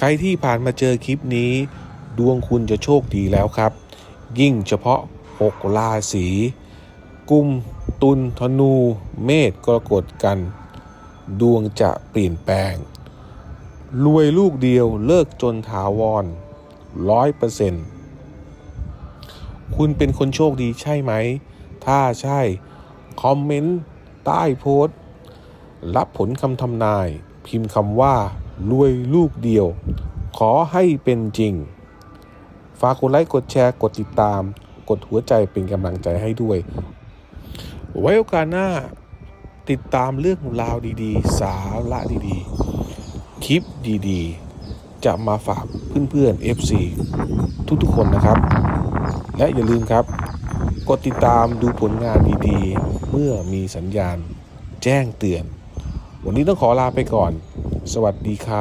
ใครที่ผ่านมาเจอคลิปนี้ ดวงคุณจะโชคดีแล้วครับ ยิ่งเฉพาะ 6 ราศี กุม ตุล ธนู เมษ กรกฎ กัน ดวงจะเปลี่ยนแปลง รวยลูกเดียวเลิกจนถาวรร้อยเปอร์เซ็นต์คุณเป็นคนโชคดีใช่ไหม ถ้าใช่ คอมเมนต์ ใต้โพสต์ รับผลคำทำนาย พิมพ์คำว่า รวยลูกเดียว ขอให้เป็นจริง ฝากกดไลค์กดแชร์กดติดตาม กดหัวใจเป็นกำลังใจให้ด้วย ไว้โอกาสหน้าติดตามเรื่องราวดีๆ สาระดีๆ คลิปดีๆ จะมาฝากเพื่อนๆ FC ทุกๆคนนะครับ และอย่าลืมครับ กดติดตามดูผลงานดีๆ เมื่อมีสัญญาณแจ้งเตือน วันนี้ต้องขอลาไปก่อน สวัสดีครับ